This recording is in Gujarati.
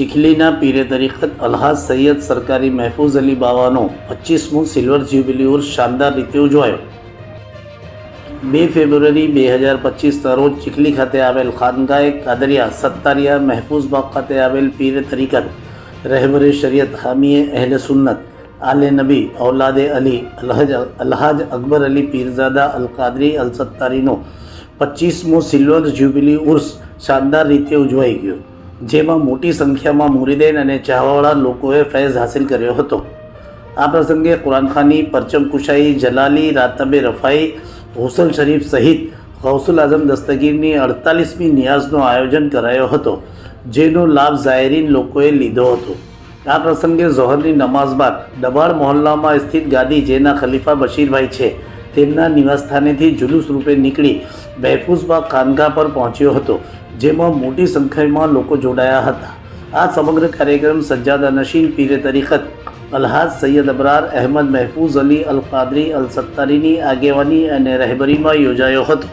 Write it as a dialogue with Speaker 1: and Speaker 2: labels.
Speaker 1: ચીખલીના પીરે તરીકત અલ્હાજ સૈયદ સરકારી મહેફૂઝ અલી બાવાનો પચીસમો સિલ્વર જ્યુબિલી ઉર્સ શાનદાર રીતે ઉજવાયો બે ફેબ્રુઆરી બે હજાર પચીસના રોજ ચીખલી ખાતે આવેલ ખાનગાએ કાદરિયા સત્તારિયા મહેફૂઝ બાગ ખાતે આવેલ પીરે તરીકત રહેબરે શરિયત હામીએ અહેલે સુન્નત આલે નબી ઔલાદે અલી અલહજ અલ્હાજ અકબર અલી પીરઝાદા અલ કાદરી અલ સત્તારીનો પચીસમો સિલ્વર જ્યુબિલી ઉર્સ શાનદાર રીતે ઉજવાઈ ગયો જેમાં મોટી સંખ્યામાં મુરીદેન અને ચાહવાળા લોકોએ ફૈઝ હાસિલ કર્યો હતો. આ પ્રસંગે કુરાનખાની પરચમ કુશાઈ, જલાલી રાતબે રફાઈ હોસલ શરીફ સહિત ગૌસુલ આઝમ દસ્તગીરની અડતાલીસમી નિયાઝનું આયોજન કરાયો હતો, જેનો લાભ ઝાયરીન લોકોએ લીધો હતો. આ પ્રસંગે ઝોહરની નમાઝ બાદ દબાણ મહોલ્લામાં સ્થિત ગાદી જેના ખલીફા બશીરભાઈ છે, તેમના નિવાસસ્થાનેથી જુલુસ રૂપે નીકળી મહેફૂઝબાગ ખાનગા પર પહોંચ્યો હતો, જેમાં મોટી સંખ્યામાં લોકો જોડાયા હતા. આ સમગ્ર કાર્યક્રમ સજ્જાદા નશીન પીરે તરીકત અલ્હાજ સૈયદ અબરાર અહેમદ મહેફૂઝ અલી અલ કાદરી અલ સત્તારીની આગેવાની અને રહેબરીમાં યોજાયો હતો.